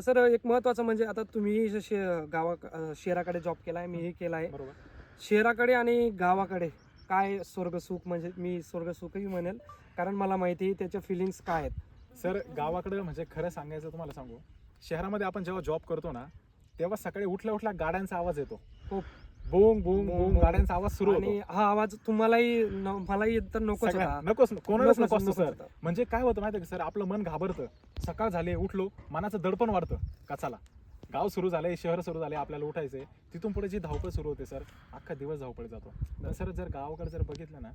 Sir एक महत्वाचं म्हणजे आता तुम्ही जसे गावा शहराकडे जॉब केलाय मीही केलाय. बरोबर. शहराकडे आणि गावाकडे काय स्वर्गसुख म्हणजे मी स्वर्गसुखही म्हणेल. कारण मला माहिती आहे त्याच्या फिलिंग्स काय आहेत? सर गावाकडे म्हणजे खरं सांगायचं तुम्हाला सांगू. शहरामध्ये आपण जेव्हा जॉब करतो ना तेव्हा सकाळी उठल्या उठल्या गाड्यांचा आवाज येतो. खूप. बोंग बोंग बोंग. गाड्यांचा आवाज सुरू आणि हा आवाज तुम्हालाही न- मलाही तर नकोच सगळ्या- होता. नकोच कोणालाच नकोच- नको असतो नकोच सर होता. म्हणजे काय होतं माहिती का सर? आपलं मन घाबरतं. सकाळ झाले उठलो मनाचं दडपण वाढतं कचाला. गाव सुरू झालंय शहर सुरू झाले आपल्याला उठायचंय. तिथून पुढे जी धावपळ सुरू होते सर अख्खा दिवस धावपळ जातो. तर सर जर गावाकडे जर बघितलं ना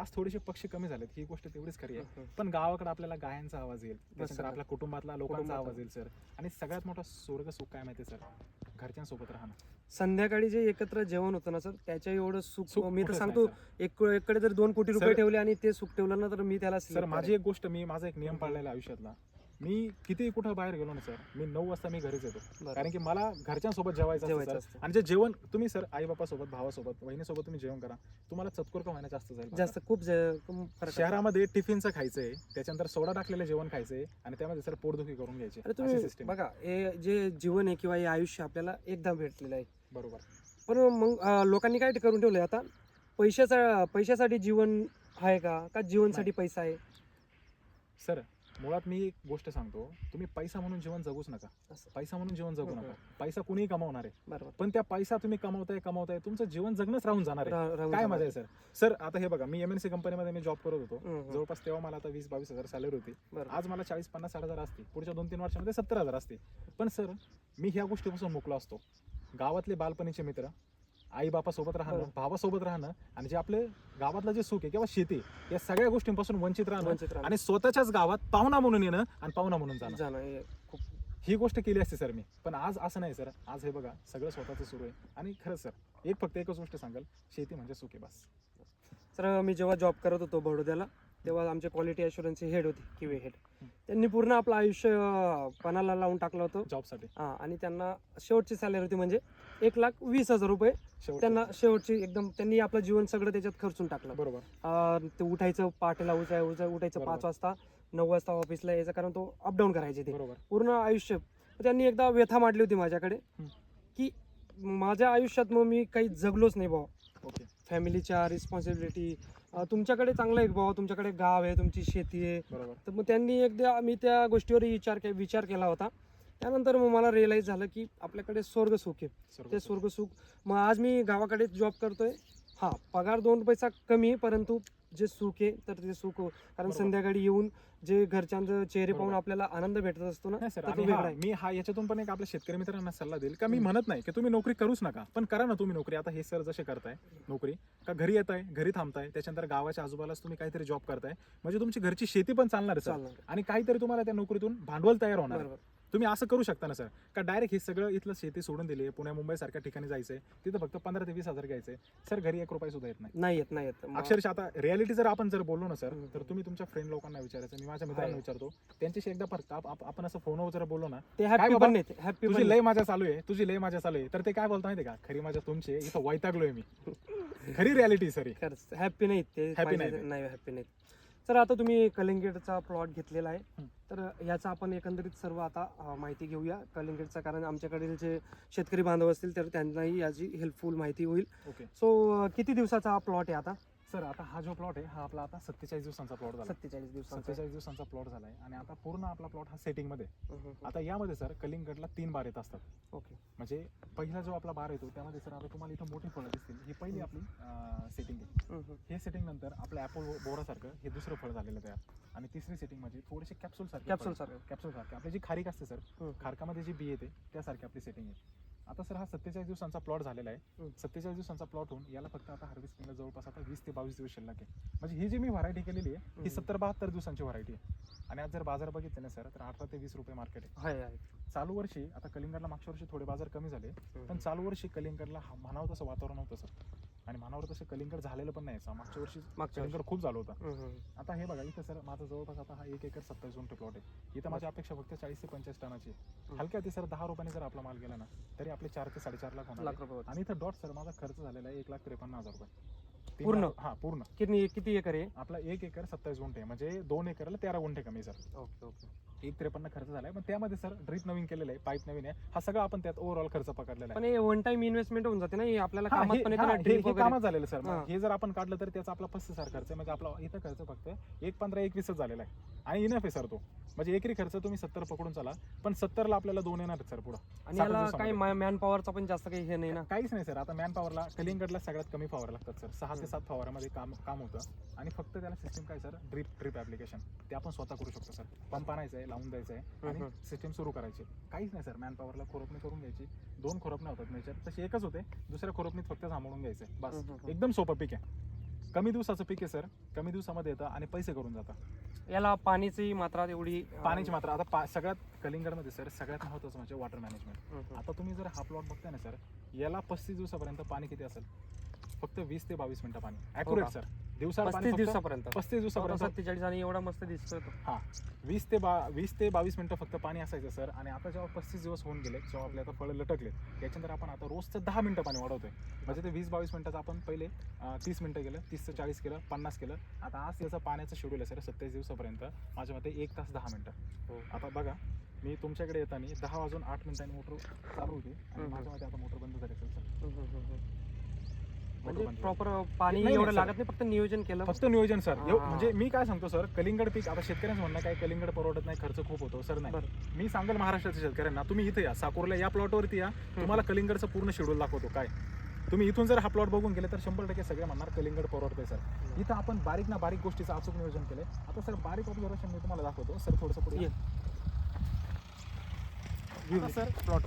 आज थोडेसे पक्षी कमी झालेत. ही गोष्ट तेवढीच खरी आहे. पण गावाकडे आपल्याला गायांचा आवाज येईल. त्याच्यानंतर सर. आपल्या कुटुंबातला लोकांचा कुटुंबातला. आवाज येईल सर. आणि सगळ्यात मोठा स्वर्ग सुख काय माहिती सर? घरच्यांसोबत राहणं संध्याकाळी जे एकत्र जेवण होतं ना सर त्याच्या एवढं सुख सुख मी तर कुठेच सांगतो नाही, सर. एक एकडे जर दोन कोटी रुपये ठेवले आणि ते सुख ठेवलं ना तर मी त्याला सर select माझी. एक गोष्ट मी माझा एक नियम पाळलेला आहे आयुष्यातला मी किती कुठं बाहेर गेलो ना सर मी नऊ वाजता मी घरीच येतो. कारण की मला घरच्यांसोबत जेवायचं जेवायचं असतं. सर. आणि जे जेवण तुम्ही सर आई बापासोबत भावासोबत बहिणीसोबत तुम्ही जेवण करा तुम्हाला चतकोर का व्हायला जास्त जाईल जास्त खूप जे- खूप फरक आहे. शहरामध्ये टिफिनचं खायचंय त्याच्यानंतर सोडा टाकलेलं जेवण खायचंय आणि त्यामध्ये सर पोटदुखी करून घ्यायची. अरे अशी तुम्ही सिस्टीम बघा हे जे जीवन आहे किंवा हे आयुष्य आपल्याला एकदा भेटलेलं आहे. बरोबर. पण मग अं, लोकांनी काय करून ठेवलंय आता? पैशाचा पैशासाठी जीवन आहे का? का जीवनसाठी पैसा आहे? सर मुळात मी एक गोष्ट सांगतो. तुम्ही पैसा म्हणून जीवन जगूच नका. असं. पैसा म्हणून जीवन जगू नका. पैसा कुणीही कमावणार आहे. बरोबर. पण त्या पैसा तुम्ही कमावताय कमावताय तुमचं जीवन जगणंच राहून जाणार आहे. रा- काय. मजा आहे सर? सर आता हे बघा मी एम एन सी कंपनीमध्ये मी जॉब करत होतो. हम्म, हम्म. जवळपास तेव्हा मला आता वीस बावीस हजार सॅलरी होती. बरोबर. आज मला चाळीस पन्नास साठ हजार असते पुढच्या दोन तीन वर्षामध्ये सत्तर हजार असते पण सर मी ह्या गोष्टीपासून मोकळा असतो. गावातले बालपणीचे मित्र आई बापासोबत राहणं. भावासोबत राहणं आणि जे आपले गावातलं जे सुख आहे किंवा शेती या सगळ्या गोष्टींपासून वंचित राहणं वंचित राहणं. आणि स्वतःच्याच गावात पाहुणा म्हणून येणं आणि पाहुणा म्हणून जाणं. जाणं हे खूप ही गोष्ट केली असते सर मी. पण आज असं नाही सर. आज हे बघा सगळं स्वतःचं सुरू आहे. आणि खरंच सर एक फक्त एकच गोष्ट सांगाल शेती म्हणजे सुख आहे बस. तर मी जेव्हा जॉब करत होतो बडोद्याला तेव्हा आमचे क्वालिटी अशुरन्सचे हेड होते किवे हेड त्यांनी पूर्ण आपलं आयुष्य पणाला लावून टाकलं होतं. जॉबसाठी हा आणि त्यांना शेवटची सॅलरी होती म्हणजे एक लाख वीस हजार रुपये. त्यांना शेवटची एकदम त्यांनी आपलं जीवन सगळं त्याच्यात खर्चून टाकलं. बरोबर. ते उठायचं पहाटेला उठाय उठा- उठायचं. पाच वाजता नऊ वाजता ऑफिसला यायचं कारण तो अपडाऊन करायचे ते. बरोबर. पूर्ण आयुष्य. त्यांनी एकदा व्यथा मांडली होती माझ्याकडे. की माझ्या आयुष्यात मग मी काही जगलोच नाही भाऊ. ओके. फॅमिलीच्या रिस्पॉन्सिबिलिटी तुमच्याकडे चांगलं आहे भाऊ तुमच्याकडे गाव आहे तुमची शेती आहे. बरोबर. तर मग त्यांनी एकदा मी त्या गोष्टीवर विचार के विचार केला होता. त्यानंतर मग मला रिअलाईज झालं की आपल्याकडे स्वर्ग सुख आहे ते सुख. स्वर्ग सुख मग आज मी गावाकडे जॉब करतोय. हा पगार दोन पैसा कमी आहे परंतु जे सुख आहे तर ते सुख हो. कारण. संध्याकाळी येऊन जे घरच्यांचं चेहरे पाहून. आपल्याला आनंद भेटत असतो ना सर तर तो वेगळा आहे मी हा याच्यातून पण एक आपल्या शेतकरी मित्रांना सल्ला देईल का मी. म्हणत नाही की तुम्ही नोकरी करूच नका पण करा ना तुम्ही नोकरी आता हे सर जसे करताय नोकरी का घरी येताय घरी थांबताय त्याच्यानंतर गावाच्या आजूबाजूलाच तुम्ही काहीतरी जॉब करताय म्हणजे तुमची घरची शेती पण चालणार आहे आणि काहीतरी तुम्हाला त्या नोकरीतून भांडवल तयार होणार आहे. तुम्ही असं करू शकता ना सर. का डायरेक्ट हे सगळं इथलं शेती सोडून दिली पुण्या मुंबई सारख्या ठिकाणी जायचंय. तिथं फक्त पंधरा ते वीस हजार घ्यायचंय. सर घरी एक रुपये सुद्धा येत नाही. नाही येत नाही येत. अक्षरशः आता रियालिटी जर आपण जर बोललो ना सर. तर तुम्ही तुमच्या फ्रेंड लोकांना विचारायचं. मी माझ्या मित्रांना. विचारतो. त्यांच्याशी एकदा आप- आपण असं फोनवर जर बोललो ना ते हॅपी? पण नाही हॅपी तुझी पण लय माझ्या चालू आहे तुझी लय माझ्या चालू आहे. तर ते काय बोलतो माहिती का? खरी माझ्या तुमची इथं वैतागलोय मी. खरी रियालिटी सर ही. हॅपी नाहीत. ते- नाही हॅपी नाहीत. सर आता तुम्ही कलिंगडचा प्लॉट घेतलेला आहे. तर याचा आपण एकंदरीत सर्व आता माहिती घेऊया. कलिंगडचा कारण आमच्याकडील जे शेतकरी बांधव असतील तर त्यांनाही याची हेल्पफुल माहिती होईल. ओके सो किती दिवसाचा हा प्लॉट आहे आता? सर आता हा जो प्लॉट आहे हा आपला आता सत्तेचाळीस दिवसांचा प्लॉट झाला. सत्तेचाळीस दिवसाचा. सत्तेचाळीस दिवसांचा प्लॉट झालाय आणि आता पूर्ण आपला प्लॉट हा सेटिंगमध्ये आहे. आता यामध्ये सर कलिंगडला तीन बार येत असतात. ओके. म्हणजे पहिला जो आपला बार येतो त्यामध्ये सर आता तुम्हाला इथं मोठी फळं दिसतील. ही पहिली आपली सेटिंग आहे. हं, सेटिंग नंतर आपलं ॲपल बोरासारखं हे दुसरं फळ झालेलं तयार. आणि तिसरी सेटिंग म्हणजे थोडेसे कॅप्सूल सारखे Capsule सारखं. कॅप्सूल सारखे. आपली जी खारीक असते सर. खारकामध्ये जी बी येते त्यासारखी आपली सेटिंग आहे. आता सर हा सत्तेचाळीस दिवसांचा प्लॉट झालेला आहे. सत्तेचाळीस दिवसांचा प्लॉट होऊन याला फक्त आता हार्वेस्टिंगला जवळपास आता वीस ते बावीस दिवस शिल्लक आहे म्हणजे ही जी मी व्हरायटी केलेली आहे ही. सत्तर बहात्तर दिवसांची व्हरायटी आहे आणि आज जर बाजार बघितले ना सर तर अठरा ते वीस रुपये मार्केट आहे चालू वर्षी आता कलिंगडला मागच्या वर्षी थोडे बाजार कमी झाले पण. चालू वर्षी कलिंगडला म्हणावं तसं वातावरण नव्हतं सर आणि म्हणावं तसं कलिंगड झालेलं पण नाही मागच्या वर्षी मागच्या वर्षी. कलिंगड खूप झालं होतं. आता हे बघा इथं सर माझा जवळपास आता हा एक एकर सत्तावीस गुंठ प्लॉट आहे इथं माझी अपेक्षा फक्त चाळीस ते पंचाळीस टनाची. हलक्या ते सर दहा रुपयाने जर आपला माल गेला ना तरी आपले चार ते साडेचार लाख होणार. आणि इथं डॉट सर माझा खर्च झालेला आहे एक लाख त्रेपन्न हजार रुपये पूर्ण? हा पूर्ण किती किती एकर आहे आपला एक एकर सत्तावीस गुंठे आहे. म्हणजे दोन एकरला तेरा गुंठे कमी सर ओके ओके एक त्रेपन्न खर्च झालाय. पण त्यामध्ये सर ड्रीप नवीन केलेलं आहे पाईप नवीन आहे. हा सगळा आपण त्यात ओव्हरऑल खर्च पकडलेला आहे. पण हे वन टाइम इन्व्हेस्टमेंट होऊन जाते ना हे आपल्याला हा, कामात हे- पण हा, येतं ना हे- ड्रीप हे वगैरे. कामात झालेलं सर. हा. हे जर आपण काढलं तर त्याचा आपला पस्तीस हजार खर्च आहे. म्हणजे आपला इथं खर्च फक्त एक पंधरा एकवीसच झालेला आहे. आणि इनफ आहे सर तो. म्हणजे एकरी खर्च तुम्ही सत्तर पकडून चला. पण सत्तरला आपल्याला दोन येणार आहेत सर पुढं. आणि सात याला दिवसामध्ये. काही मॅन पॉवरचा पण जास्त काही हे नाही ना? काहीच नाही सर. आता मॅन पॉवरला कलिंगडला सगळ्यात कमी फवारा लागतात सर. सहा ते हम्म. सात फवारामध्ये काम काम होतं. आणि फक्त त्याला सिस्टम काय सर? ड्रिप ड्रिप ऍप्लिकेशन ते आपण स्वतः करू शकतो सर. पंप आणायचं आहे लावून द्यायचं आहे आणि. सिस्टम सुरू करायची. काहीच नाही सर मॅन पॉवरला खोरोपणी करून घ्यायची. दोन खोरोपण्या होतात त्याच्यात तशी एकच होते दुसऱ्या खोरोपणीत फक्त सांभाळून घ्यायचं आहे. बस. एकदम सोपं पीक आहे. कमी दिवसाचं पीक आहे सर कमी दिवसामध्ये येतं आणि पैसे करून जातं याला पाणीची मात्रा तेवढी अं, पाण्याची मात्रा. आता सगळ्यात कलिंगडमध्ये सर सगळ्यात महत्त्वाचं म्हणजे वॉटर मॅनेजमेंट. आता तुम्ही जर हा प्लॉट बघताय ना सर याला पस्तीस दिवसापर्यंत पाणी किती असेल? फक्त वीस ते बावीस मिनिटं पाणी. ॲक्युरेट का? सर दिवसाला पाणी पस्तीस फक्त दिवसापर्यंत. पस्तीस दिवसापर्यंत. सत्तेचाळीस आणि एवढा मस्त दिसतोय तो. हा. वीस ते बा वीस ते बावीस मिनिटं फक्त पाणी असायचं सर आणि आता जेव्हा पस्तीस दिवस होऊन गेले जेव्हा आपले आता फळं लटकले याच्यानंतर आपण आता रोजचं दहा मिनिटं पाणी वाढवतोय. म्हणजे ते वीस बावीस मिनिटाचं आपण पहिले अं, तीस मिनिटं केलं तीस ते चाळीस केलं पन्नास केलं. आता आज त्याचं पाण्याचं शेड्यूल आहे सर सत्तावीस दिवसापर्यंत. माझ्या मते एक तास दहा मिनिटं. हो. आता बघा मी तुमच्याकडे येताना दहा वाजून आठ मिनिटांनी मोटर चालू होती आणि हम्म. माझ्या मते आता मोटर बंद झाली असेल सर हम्म, हम्म, हम्म. मोटर म्हणजे. प्रॉपर पाणी नाही, एवढं नाही, लागत नाही फक्त नियोजन केलं. फक्त नियोजन सर. एव- हा. म्हणजे मी काय सांगतो सर कलिंगड पीक आता शेतकऱ्यांचं म्हणणं काय कलिंगड परवडत नाही खर्च खूप होतो सर नाही. बरं. मी सांगेल महाराष्ट्राच्या शेतकऱ्यांना तुम्ही इथे या साकोरला या प्लॉटवरती या तुम्हाला कलिंगडचं पूर्ण शेड्यूल दाखवतो काय. तुम्ही इथून जर हा प्लॉट बघून गेले तर शंभर टक्के सगळे म्हणणार कलिंगड परवडते सर. इथं आपण बारीक ना बारीक गोष्टीचं अचूक नियोजन केलंय. आता सर बारीक ऑब्झर्वेशन मी तुम्हाला दाखवतो सर थोडंसं पुढे ये. आता सर. प्लॉट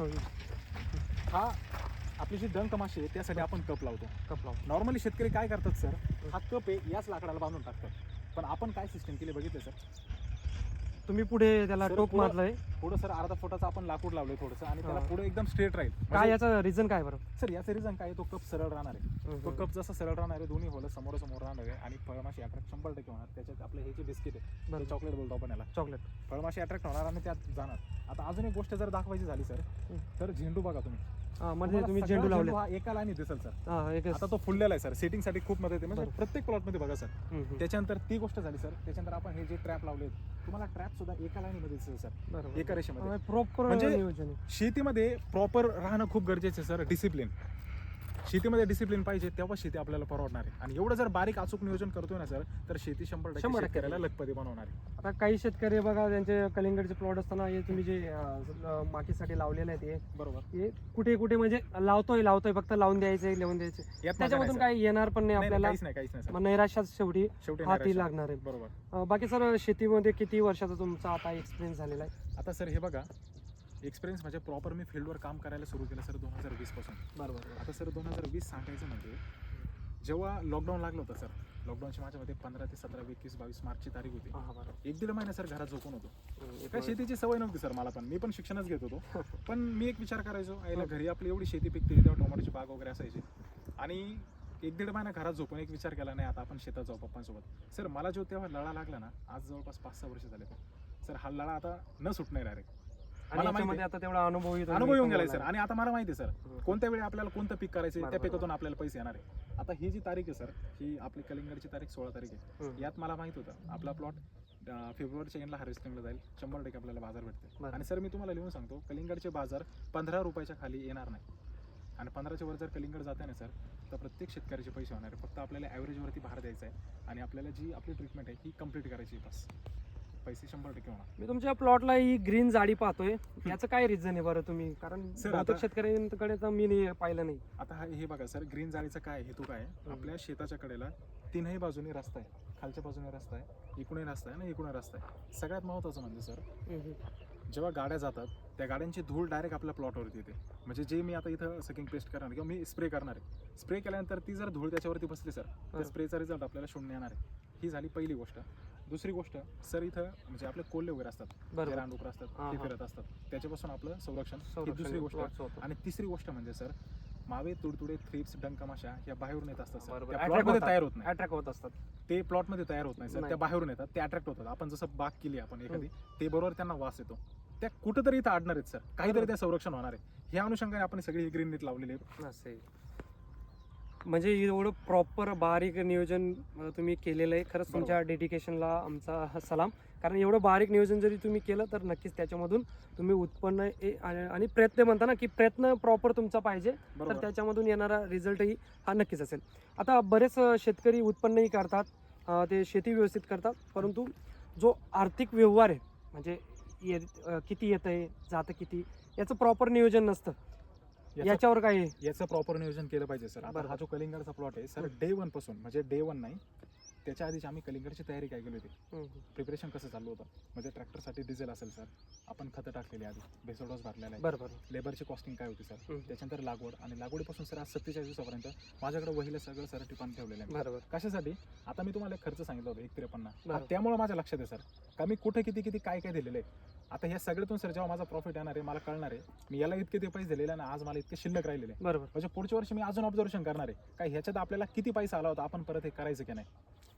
हा आपली जी डंक माशी आहे त्यासाठी आपण कप लावतो. कपला नॉर्मली शेतकरी काय करतात सर हा कप आहे याच लाकडाला बांधून टाकतात. पण आपण काय सिस्टम केली बघितलं सर तुम्ही पुढे त्याला पुढं- मारलंय. पुढं सर अर्धा फुटाचं आपण लाकूड लावलंय थोडंसं आणि त्याला. पुढे एकदम स्ट्रेट राहील. काय म्हणजे- याचं रिझन काय बरं? सर याचं रिझन काय? तो कप सरळ राहणार आहे. तो कप जसा सरळ राहणार आहे दोन्ही होलं समोर समोर राहणार आहे आणि फळमाशी अट्रॅक्ट शंभर टक्के होणार. त्याच्यात आपले हे जे बिस्किट आहे चॉकलेट बोलतो आपण याला. चॉकलेट फळमाशी अट्रॅक्ट होणार आणि त्यात जाणार. आता अजून एक गोष्ट जर दाखवायची झाली सर. तर झेंडू बघा तुम्ही. मध्ये तुम्हाला तुम्ही सगळा झेंडू लावले हा एका लाईनी दिसेल सर. हा एक आता तो फुललेला आहे सर. सेटिंगसाठी खूप मदत आहे. म्हणजे बरं. प्रत्येक प्लॉटमध्ये बघा सर. त्याच्यानंतर ती गोष्ट झाली सर. त्याच्यानंतर आपण हे जे ट्रॅप लावले तुम्हाला ट्रॅप सुद्धा एका लाईनीमध्ये दिसेल सर. एका रेषेमध्ये. प्रॉपर म्हणजे- नियोजन आहे. शेतीमध्ये प्रॉपर राहणं खूप गरजेचं आहे सर. डिसिप्लिन शेतीमध्ये डिसिप्लिन पाहिजे तेव्हा शेती आपल्याला परवडणार आहे. आणि एवढं जर बारीक अचूक नियोजन करतोय ना सर तर शेती शंभर शंभर टक्के. लखपती बनवणार आहे. आता काही शेतकरी बघा त्यांचे कलिंगडचे प्लॉट असताना हे तुम्ही जे अं, मातीसाठी लावलेले आहेत हे. बरोबर. हे कुठे कुठे म्हणजे लावतोय लावतोय फक्त लावून द्यायचे लावून द्यायचे. यात त्याच्यामधून काही येणार पण नाही आपल्याला. काहीच नाही काहीच नाही मग शेवटी शेवटी हाती नाही लागणार आहे. बरोबर. अं, बाकी सर शेतीमध्ये किती वर्षाचा तुमचा आता एक्सपिरियन्स झालेला आहे? आता सर हे बघा एक्सपिरियन्स म्हणजे प्रॉपर मी फील्डवर काम करायला सुरू केलं सर दोन हजार वीसपासून. बरोबर आता सर दोन हजार वीस सांगायचं म्हणजे जेव्हा लॉकडाऊन लागलं होतं सर लॉकडाऊनची माझ्यामध्ये पंधरा ते सतरा एकवीस बावीस मार्चची तारीख होती. एक दीड महिना सर घरात झोपून होतो. काय शेतीची सवय नव्हती सर मला पण. मी पण शिक्षणच घेत होतो. पण मी एक विचार करायचो आईला घरी आपली एवढी शेती पिकते तेव्हा टोमॅटोची बाग वगैरे असायची. आणि एक दीड महिना घरात झोपून एक विचार केला नाही आता आपण शेतात जाऊ पप्पांसोबत. सर मला जो तेव्हा लळा लागला ना आज जवळपास पाच सहा वर्ष झाले. सर हा लळा आता न सुटणार डायरेक्ट. आणि मला माहिती याच्यामध्ये आता तेवढा अनुभव येतो अनुभव येऊन गेलाय सर आणि आता मला माहिती आहे सर. कोणत्या वेळी आपल्याला कोणतं पीक करायचं त्या बरोबर. पिकातून आपल्याला पैसे येणार आहे? आता ही जी तारीख आहे सर ही आपली कलिंगडची तारीख सोळा तारीख आहे. यात मला माहीत होतं आपला प्लॉट फेब्रुवारीच्या एंडला हार्वेस्टिंगला जाईल. शंभर टक्के आपल्याला बाजार भेटते बरं. आणि सर मी तुम्हाला लिहून सांगतो कलिंगडचे बाजार पंधरा रुपयाच्या खाली येणार नाही. आणि पंधराच्या वर जर कलिंगड जाते ना सर तर प्रत्येक शेतकऱ्याचे पैसे होणार आहे. फक्त आपल्याला ॲव्हरेजवरती भार द्यायचा आहे. आणि आपल्याला जी आपली ट्रीटमेंट आहे ही कंप्लीट करायची आहे बस. पैसे शंभर टक्के होणार. मी तुमच्या प्लॉटला ही ग्रीन जाडी पाहतोय. याचं काय रिझन आहे बरं तुम्ही? कारण Sir, बहुतेक आता- शेतकऱ्यांकडे तर मी नाही- पाहिलं नाही. आता हा हे बघा सर ग्रीन जाळीचं काय हेतू काय आहे? आपल्या शेताच्या कडेला तीनही बाजूने रस्ता आहे. खालच्या बाजूने रस्ता आहे इकडूनही रस्ता आहे आणि इकडून रस्ता आहे. सगळ्यात महत्त्वाचं म्हणजे सर जेव्हा गाड्या जातात त्या गाड्यांची धूळ डायरेक्ट आपल्या प्लॉटवरती येते. म्हणजे जे मी आता इथं सकिंग पेस्ट करणार किंवा मी स्प्रे करणार आहे. स्प्रे केल्यानंतर ती जर धूळ त्याच्यावरती बसली सर हा. तर स्प्रेचा रिझल्ट आपल्याला शून्य येणार आहे. ही झाली पहिली गोष्ट. दुसरी गोष्ट सर इथं म्हणजे आपले कोल्हे वगैरे असतात बरोबर. रानडुकर असतात हा, ते हा. फिरत असतात. त्याच्यापासून आपलं संरक्षण ही संरक्षण दुसरी गोष्ट. होतं. आणि तिसरी गोष्ट म्हणजे सर मावे तुडतुडे थ्रिप्स डंकमाशा ह्या बाहेरून येत असतात सर. बरोबर. त्या Attract प्लॉटमध्ये होतात. तयार होत नाही. अट्रॅक्ट होत असतात. ते प्लॉटमध्ये तयार होत नाही सर. नाही. त्या बाहेरून येतात. ते अट्रॅक्ट होतात. आपण जसं बाग केली आपण एखादी ते बरोबर त्यांना वास येतो. त्या कुठंतरी इथं अडणार आहेत सर. काहीतरी बरोबर. त्या संरक्षण होणार आहे. ह्या अनुषंगाने आपण सगळी ग्रीन नीट लावलेली आहे. असे म्हणजे एवढं प्रॉपर बारीक नियोजन तुम्ही केलेलं आहे. खरंच. तुमच्या डेडिकेशनला आमचा सलाम. कारण एवढं बारीक नियोजन जरी तुम्ही केलं तर नक्कीच त्याच्यामधून तुम्ही उत्पन्न ए- आणि प्रयत्न म्हणता ना की प्रयत्न प्रॉपर तुमचा पाहिजे तर त्याच्यामधून येणारा रिझल्टही हा नक्कीच असेल. आता बरेच शेतकरी उत्पन्नही करतात ते शेती व्यवस्थित करतात परंतु जो आर्थिक व्यवहार आहे म्हणजे ये किती येतं आहे जातं किती याचं प्रॉपर नियोजन नसतं. याच्यावर काय आहे? याचं प्रॉपर नियोजन केलं पाहिजे सर आता बरोबर. हा जो कलिंगडचा प्लॉट आहे सर. डे वनपासून म्हणजे डे वन नाही त्याच्या आधीच आम्ही कलिंगडची तयारी काय केली होती हम्म. प्रिपरेशन कसं चालू होतं म्हणजे ट्रॅक्टरसाठी डिझेल असेल सर आपण खतं टाकलेली आधी बेसोडोस भरलेला आहे बरं बरं लेबरची कॉस्टिंग काय होती सर. त्याच्यानंतर लागवड आणि लागवडीपासून सर आज सत्तेचाळीस दिवसापर्यंत माझ्याकडे वहिलं सगळं सर टिपान ठेवलेलं आहे बरं बरं कशासाठी आता मी तुम्हाला एक खर्च सांगितला होता एक त्रेपन्न बरोबर. त्यामुळे माझ्या लक्षात आहे सर का मी कुठे किती किती काय काय दिलेलं आहे आता ह्या सगळ्यातून सर जेव्हा माझा प्रॉफिट येणार आहे मला कळणार आहे मी याला इतके ते पैसे दिलेले आणि आज मला इतके शिल्लक राहिलेले आहे. बरोबर. म्हणजे पुढच्या वर्षी मी अजून ऑब्झर्वेशन करणार आहे. काय ह्याच्यात आपल्याला किती पैसा आला होता आपण परत हे करायचं की नाही?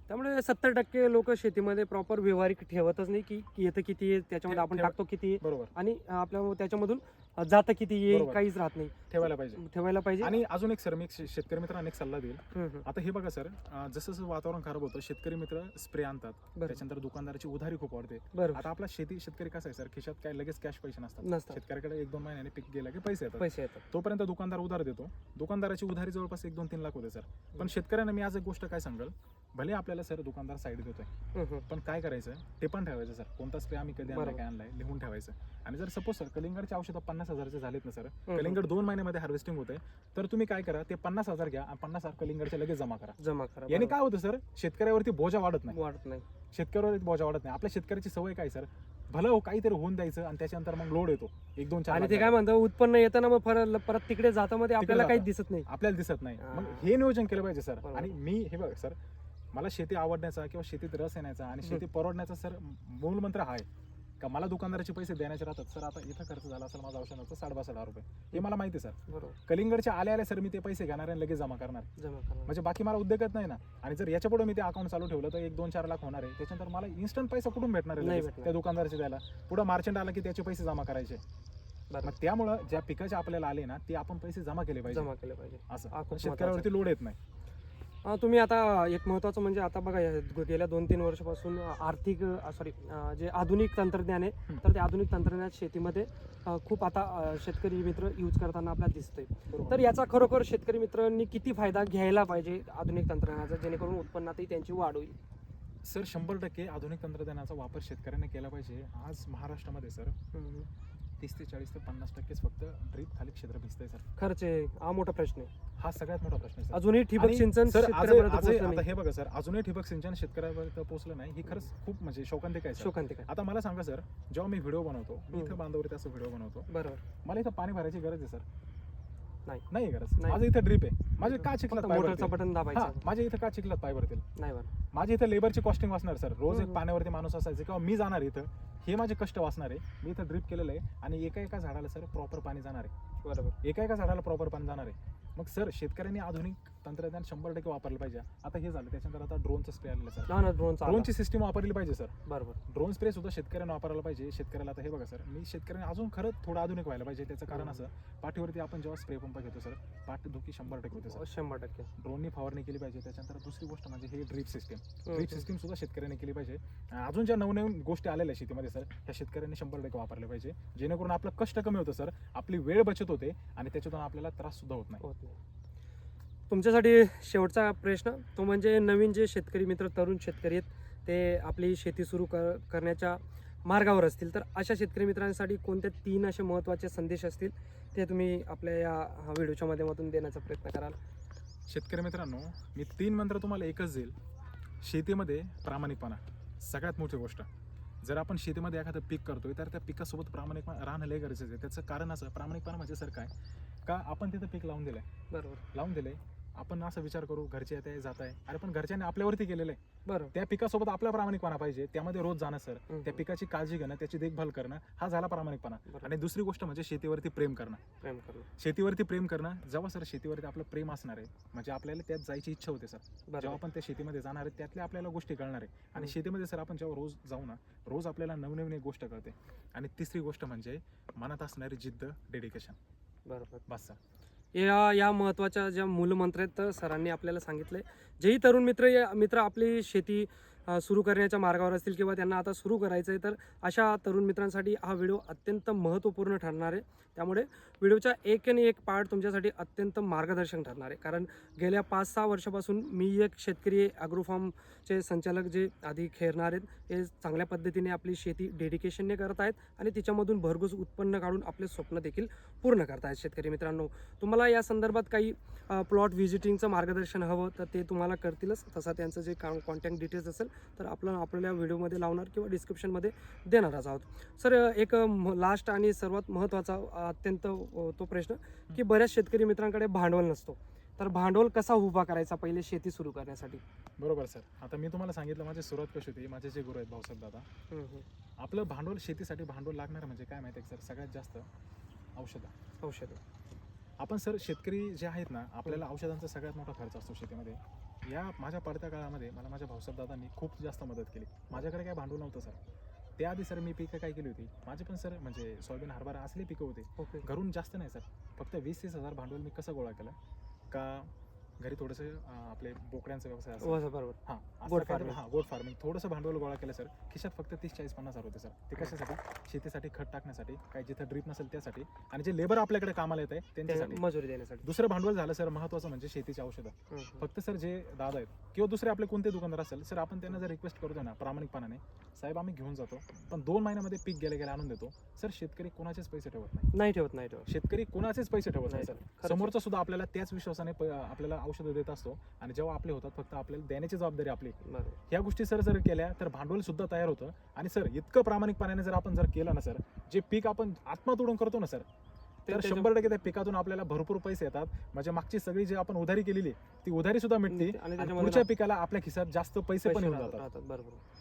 त्यामुळे सत्तर टक्के लोक शेतीमध्ये प्रॉपर व्यवहारिक ठेवतच नाही की की येतं किती आहे त्याच्यामध्ये आपण ठेव- टाकतो किती आहे. बरोबर. आणि आपल्या त्याच्यामधून जातं किती बरोबर. काहीच राहत नाही. ठेवायला पाहिजे. ठेवायला पाहिजे. आणि अजून एक सर मी एक शे- शेतकरी मित्रांना एक सल्ला देईल. हम्म, हम्म. आता हे बघा सर अं, जसं जसं वातावरण खराब होतं शेतकरी मित्र स्प्रे आणतात. त्याच्यानंतर दुकानदाराची उधारी खूप वाढते. बरोबर. आता आपला शेती शेतकरी कसा आहे सर? खिशात काय लगेच कॅश पैसे नसतात. नसतात. शेतकऱ्याकडे एक दोन महिन्याने पीक गेला की पैसे येतात. पैसे येतात. तोपर्यंत दुकानदार उधार देतो. दुकानदाराची उधारी जवळपास एक दोन तीन लाख होते सर. पण शेतकऱ्यांना मी आज एक गोष्ट काय सांगाल? भले आपल्याला सर दुकानदार साईड देतोय. हम्म, हम्म. पण काय करायचं? ते पण ठेवायचं सर. कोणता स्प्रे आम्ही कधी बरोबर. काय आणलाय लिहून ठेवायचं. आणि जर सपोज सर कलिंगडचे औषधं पन्नास हजारचे झालेत ना सर कलिंगड दोन महिन्यामध्ये हार्वेस्टिंग होते तर तुम्ही काय करा ते पन्नास हजार घ्या आणि पन्नास हजार कलिंगडचे लगेच जमा करा. जमा करा याने. काय होतं सर शेतकऱ्यावरती बोजा वाढत नाही वाढत नाही शेतकऱ्यावरती बोजा वाढत नाही आपल्या शेतकऱ्याची सवय काय सर भलं हो काहीतरी होऊन द्यायचं आणि त्याच्यानंतर मग लोड येतो एक दोन चार आणि ते काय झाले. म्हणतात उत्पन्न येतं ना मग परत परत तिकडे जातं मध्ये आपल्याला. काहीच दिसत नाही आपल्याला दिसत नाही हा. मग हे नियोजन केलं पाहिजे सर. आणि मी हे बघ सर मला शेती आवडण्याचा किंवा शेतीत रस येण्याचा आणि शेती परवडण्याचा सर मूल मंत्र हा आहे का मला दुकानदाराचे पैसे देण्याचे राहतात? सर आता इथं खर्च झाला असेल माझा औषधाचा साडे बासष्ट हजार रुपये. हे मला माहिती आहे सर. बरोबर. कलिंगडच्या आले आले सर मी ते पैसे घेणार आणि लगेच जमा करणार. जमा करा म्हणजे बाकी मला उद्योगच नाही ना. आणि जर याच्यापुढे मी ते अकाउंट चालू ठेवलं तर एक दोन चार लाख होणार आहे. त्याच्यानंतर मला इन्स्टंट पैसा कुठून भेटणार आहे नाही लगेच? भेटणार. त्या दुकानदाराचे द्यायला? पुढे मार्चंट आला की त्याचे पैसे जमा करायचे. बरोबर मग त्यामुळं ज्या पिकाचे आपल्याला आले ना ते आपण पैसे जमा केले पाहिजे. जमा केलं पाहिजे. हा, असं. खूप शेतकऱ्यावरती लोड येत नाही. तुम्ही आता एक महत्त्वाचं म्हणजे आता बघा गेल्या दोन तीन वर्षापासून आर्थिक सॉरी जे आधुनिक तंत्रज्ञान आहे. तर ते आधुनिक तंत्रज्ञान शेतीमध्ये खूप आता शेतकरी मित्र यूज करताना आपल्याला दिसतंय. तर याचा खरोखर शेतकरी मित्रांनी किती फायदा घ्यायला पाहिजे आधुनिक तंत्रज्ञानाचा जेणेकरून उत्पन्नातही त्यांची वाढ होईल सर शंभर टक्के आधुनिक तंत्रज्ञानाचा वापर शेतकऱ्यांनी केला पाहिजे आज महाराष्ट्रामध्ये सर. तीस ते चाळीस ते पन्नास टक्केच फक्त ड्रीप खाली क्षेत्र भिजतंय सर. खर्च आहे. हा मोठा प्रश्न आहे. हा सगळ्यात मोठा प्रश्न आहे सर. अजूनही ठिबक आणि सिंचन सर आज शेतकऱ्यापर्यंत आज- पोहोचलं आता नाही. हे बघा सर अजूनही ठिबक सिंचन शेतकऱ्यापर्यंत पोहोचलं नाही. ही खरंच खूप म्हणजे शोकांतिक आहे सर. शोकांतिक आहे. आता मला सांगा सर जेव्हा मी व्हिडिओ बनवतो मी हम्म. इथं बांधावरती असं व्हिडिओ बनवतो. बरोबर. मला इथं पाणी भरायची गरज आहे सर. नाही. नाही गरज. नाही. माझं इथं ड्रीप आहे. माझे का चिखलात पाय मोटरचं भरतील? बटन हा दाबायचं माझ्या इथं का चिखलात पाय भरतील नाही बरं माझ्या इथं लेबरची कॉस्टिंग वाचणार सर. रोज एक हम्म. पाण्यावरती माणूस असायचे किंवा मी जाणार इथं हे माझे कष्ट वाचणार. आहे मी इथं ड्रिप केलेलं आहे आणि एका एका झाडाला सर प्रॉपर पाणी जाणार आहे. बरोबर. एका एका झाडाला प्रॉपर पाणी जाणार आहे. मग सर शेतकऱ्यांनी आधुनिक तंत्रज्ञान शंभर टक्के वापरलं पाहिजे. आता हे झालं त्याच्यानंतर आता ड्रोनचं स्प्रे आलेलं सर ना ड्रोन ड्रोनची सिस्टीम वापरली पाहिजे सर बरोबर. ड्रोन स्प्रे सुद्धा शेतकऱ्यांना वापरायला पाहिजे. शेतकऱ्याला आता हे बघा सर मी शेतकऱ्यांनी अजून खरंच थोडं आधुनिक व्हायला पाहिजे त्याचं कारण. असं पाठीवरती आपण जेव्हा स्प्रे पंप घेतो सर पाठ धुकी शंभर टक्के होते सर शंभर टक्के. ड्रोननी फवारणी केली पाहिजे. त्याच्यानंतर दुसरी गोष्ट म्हणजे हे ड्रीप सिस्टीम. ड्रीप सिस्टीम सुद्धा शेतकऱ्यांनी केली पाहिजे. अजून ज्या नवनवीन गोष्टी आलेल्या शेतीमध्ये सर त्या शेतकऱ्यांनी शंभर टक्के वापरल्या पाहिजे. जेणेकरून आपलं कष्ट कमी होतं सर आपली वेळ बचत होते आणि त्याच्यातून आपल्याला त्रास सुद्धा होत नाही. तुमच्यासाठी शेवटचा प्रश्न तो म्हणजे नवीन जे शेतकरी मित्र तरुण शेतकरी आहेत ते आपली शेती सुरू कर करण्याच्या मार्गावर असतील. तर अशा शेतकरी मित्रांसाठी कोणते तीन असे महत्त्वाचे संदेश असतील ते तुम्ही आपल्या या व्हिडिओच्या माध्यमातून देण्याचा प्रयत्न कराल. शेतकरी मित्रांनो मी तीन मंत्र तुम्हाला एकच देईल. शेतीमध्ये प्रामाणिकपणा सगळ्यात मोठी गोष्ट. जर आपण शेतीमध्ये एखादं पीक करतोय तर त्या पिकासोबत प्रामाणिकपणा राहणं लय गरजेचं आहे. त्याचं कारण असं प्रामाणिकपणा म्हणजे सर काय का आपण तिथं पीक लावून दिलंय? बरोबर. लावून दिलंय. आपण असं विचार करू घरचे येत आहे जात आहे अरे पण घरच्यांनी आपल्यावरती केलेलं आहे. बरोबर. त्या पिकासोबत आपला प्रामाणिकपणा पाहिजे त्यामध्ये रोज जाणं सर. त्या पिकाची काळजी घेणं त्याची देखभाल करणं हा झाला प्रामाणिकपणा. आणि दुसरी गोष्ट म्हणजे शेतीवरती प्रेम करणं. प्रेम करणं. शेतीवरती प्रेम करणं जेव्हा सर शेतीवरती आपलं प्रेम असणार आहे म्हणजे आपल्याला त्यात जायची इच्छा होते सर. जेव्हा आपण त्या शेतीमध्ये जाणार आहे त्यातल्या आपल्याला गोष्टी कळणार आहे. आणि. शेतीमध्ये सर आपण जेव्हा रोज जाऊ ना रोज आपल्याला नवनवीन एक गोष्ट कळते. आणि तिसरी गोष्ट म्हणजे मनात असणारी जिद्द डेडिकेशन बरोबर. बस सर. या या महत्त्वाच्या ज्या मूलमंत्र आहेत तर सरांनी आपल्याला सांगितले जेही तरुण मित्र या मित्र आपली शेती सुरू करण्याच्या मार्गावर असतील किंवा त्यांना आता सुरू करायचं आहे तर अशा तरुण मित्रांसाठी हा व्हिडिओ अत्यंत महत्त्वपूर्ण ठरणार आहे. त्यामुळे व्हिडिओचा एक आणि एक पार्ट तुमच्यासाठी अत्यंत मार्गदर्शन ठरणार आहे. कारण गेल्या पाच सहा वर्षापासून मी एक शेतकरी ॲग्रो फार्मचे संचालक जे आधी खेळणार आहेत हे चांगल्या पद्धतीने आपली शेती डेडिकेशनने करत आहेत आणि तिच्यामधून भरघोस उत्पन्न काढून आपले स्वप्न देखील पूर्ण करतायत शेतकरी मित्रांनो. तुम्हाला या संदर्भात काही प्लॉट व्हिजिटिंगचं मार्गदर्शन हवं तर ते तुम्हाला करतीलच. तसा त्यांचं जे का कॉन्टॅक्ट डिटेल्स असेल तर आपलं आपल्याला व्हिडिओमध्ये लावणार किंवा डिस्क्रिप्शनमध्ये देणारच आहोत. सर एक लास्ट आणि सर्वात महत्त्वाचा अत्यंत तो प्रश्न की बऱ्याच शेतकरी मित्रांकडे भांडवल नसतो. तर भांडवल कसा उभा करायचा पहिले शेती सुरू करण्यासाठी? बरोबर सर. आता मी तुम्हाला सांगितलं माझी सुरुवात कशी होती माझे जे गुरु आहेत भाऊसाहेब दादा. आपलं भांडवल शेतीसाठी भांडवल लागणार म्हणजे काय माहिती आहे सर? सगळ्यात जास्त औषधं. औषध. आपण सर शेतकरी जे आहेत ना आपल्याला औषधांचा सगळ्यात मोठा खर्च असतो शेतीमध्ये. या माझ्या पडत्या काळामध्ये मला माझ्या भाऊसाहेब दादांनी खूप जास्त मदत केली. माझ्याकडे काय भांडवल नव्हतं सर. त्याआधी सर मी पिकं काय केली होती? माझे पण सर म्हणजे सोयाबीन हरभरा असली पिकं होते. ओके. घरून जास्त नाही सर. फक्त वीस तीस हजार भांडवल मी कसं गोळा केलं? का घरी थोडंसं आपले बोकड्यांचा व्यवसाय असेल. बरोबर. हां गोट फार्मिंग. हां गोट फार्मिंग. थोडंसं भांडवल गोळा केलं सर. खिशात फक्त तीस चाळीस पन्नास हजार होते सर. ते कशासाठी? शेतीसाठी खत टाकण्यासाठी काही जिथं ड्रीप नसेल त्यासाठी. आणि जे लेबर आपल्याकडे कामाला येत आहे त्यांच्यासाठी. मजुरी देण्यासाठी. दुसरं भांडवल झालं सर महत्वाचं म्हणजे शेतीची औषधं. फक्त सर जे दादा आहेत किंवा दुसरे आपले कोणते दुकानदार असेल सर आपण त्यांना जर रिक्वेस्ट करतो ना प्रामाणिकपणाने साहेब आम्ही घेऊन जातो पण दोन महिन्यामध्ये पीक गेले गेले आणून देतो. सर शेतकरी कोणाचेच पैसे ठेवत नाही. ठेवत नाही ठेवत. शेतकरी कोणाचेच पैसे ठेवत नाही सर. समोरचा सुद्धा आपल्याला त्याच विश्वासाने आपल्याला औषधं देत असतो आणि जेव्हा आपले होतात फक्त आपल्याला देण्याची जबाबदारी आपली. ह्या गोष्टी सर जर केल्या तर भांडवल सुद्धा तयार होतं. आणि सर इतकं प्रामाणिकपणाने जर आपण जर केलं ना सर जे पीक आपण आत्मातोडून करतो ना सर तर शंभर टक्के त्या पिकातून आपल्याला भरपूर पैसे येतात. म्हणजे मागची सगळी जी आपण उधारी केलेली ती उधारी सुद्धा मिळते आणि पुढच्या पिकाला आपल्या खिशात जास्त पैसे पण येऊन जातात. बरोबर.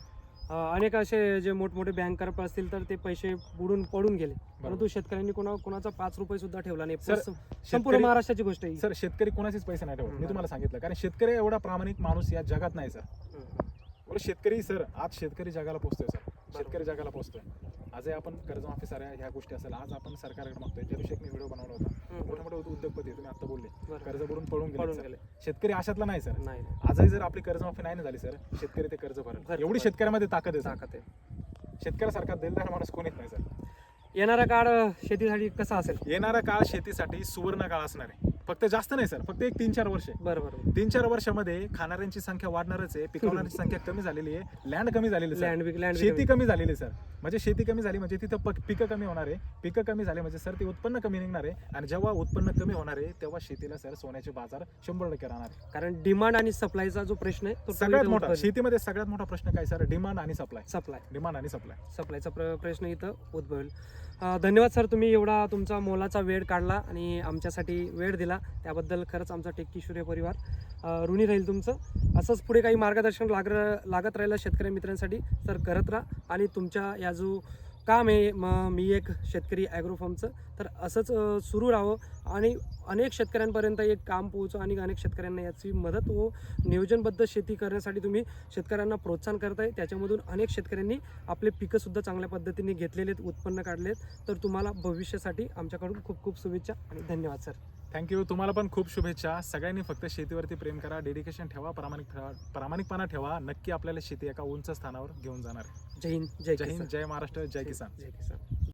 अनेक असे जे मोठमोठे बँक करप असतील तर ते पैसे बुडून पडून गेले. परंतु शेतकऱ्यांनी कोणा कोणाचा पाच रुपये सुद्धा ठेवला नाही. संपूर्ण महाराष्ट्राची गोष्ट आहे. सर शेतकरी कोणाचेच पैसे नाही ठेवत. हम्म, मी तुम्हाला सांगितलं. कारण शेतकरी एवढा प्रामाणिक माणूस या जगात नाही सर. बरं शेतकरी सर आज शेतकरी जगाला पोहोचतोय सर. शेतकरी जगाला पोहोचतोय आजही आपण कर्जमाफी साऱ्या ह्या गोष्टी असेल आज आपण सरकारकडे मागतोय. त्या दिवशी एक मी व्हिडिओ बनवला होता. मोठे मोठे उद्योगपती तुम्ही आता बोलले. कर्ज बुडून पळून गेले शेतकरी अशातला नाही सर. नाही. आजही जर आपली कर्जमाफी नाही झाली सर शेतकरी ते कर्ज भरेल. भरतील, एवढी. शेतकऱ्यामध्ये ताकद आहे ताकद आहे. शेतकऱ्यासारखा दिलदार माणूस कोणीच नाही सर. येणारा काळ शेतीसाठी कसा असेल? येणारा काळ शेतीसाठी सुवर्ण काळ असणार आहे. फक्त जास्त नाही सर. फक्त एक तीन चार वर्ष. बरं बरं तीन चार वर्षामध्ये खाणाऱ्यांची संख्या वाढणारच आहे. पिकवणाऱ्यांची संख्या कमी झालेली आहे. लँड कमी झालेली लँड. लँड शेती कमी झालेली आहे सर. म्हणजे शेती कमी झाली म्हणजे तिथं पक- पिकं कमी होणार आहे. पिकं कमी झाले म्हणजे सर ते उत्पन्न कमी निघणार आहे. आणि जेव्हा उत्पन्न कमी होणार आहे तेव्हा शेतीला सर सोन्याचे बाजार शंभर टक्के राहणार आहे. कारण डिमांड आणि सप्लायचा जो प्रश्न आहे तो सगळ्यात मोठा शेतीमध्ये सगळ्यात मोठा प्रश्न काय सर? डिमांड आणि सप्लाय सप्लाय डिमांड आणि सप्लाय सप्लायचा प्र प्रश्न इथं उद्भवेल. धन्यवाद सर तुम्ही एवढा तुमचा मोलाचा वेळ काढला आणि आमच्यासाठी वेळ दिला. त्याबद्दल खरंच आमचा टेक्की सूर्य परिवार ऋणी राहील तुमचं. असंच पुढे काही मार्गदर्शन लाग लागत राहिलं शेतकरी मित्रांसाठी तर करत राहा. आणि तुमच्या या जो काम आहे मग मी एक शेतकरी ॲग्रो फार्मचं तर असंच सुरू राहावं. आणि अनेक शेतकऱ्यांपर्यंत एक काम पोहोचो आणि अनेक शेतकऱ्यांना याची मदत हो नियोजनबद्ध शेती करण्यासाठी तुम्ही शेतकऱ्यांना प्रोत्साहन करताय. त्याच्यामधून अनेक शेतकऱ्यांनी आपले पिकंसुद्धा चांगल्या पद्धतीने घेतलेले आहेत उत्पन्न काढले आहेत. तर तुम्हाला भविष्यासाठी आमच्याकडून खूप खूप शुभेच्छा आणि धन्यवाद सर. थँक्यू तुम्हाला पण खूप शुभेच्छा. सगळ्यांनी फक्त शेतीवरती प्रेम करा डेडिकेशन ठेवा प्रामाणिक ठेवा प्रामाणिकपणा ठेवा. नक्की आपल्याला शेती एका उंच स्थानावर घेऊन जाणार. जय हिंद जय जय हिंद. जय महाराष्ट्र जय किसान. जय किसान.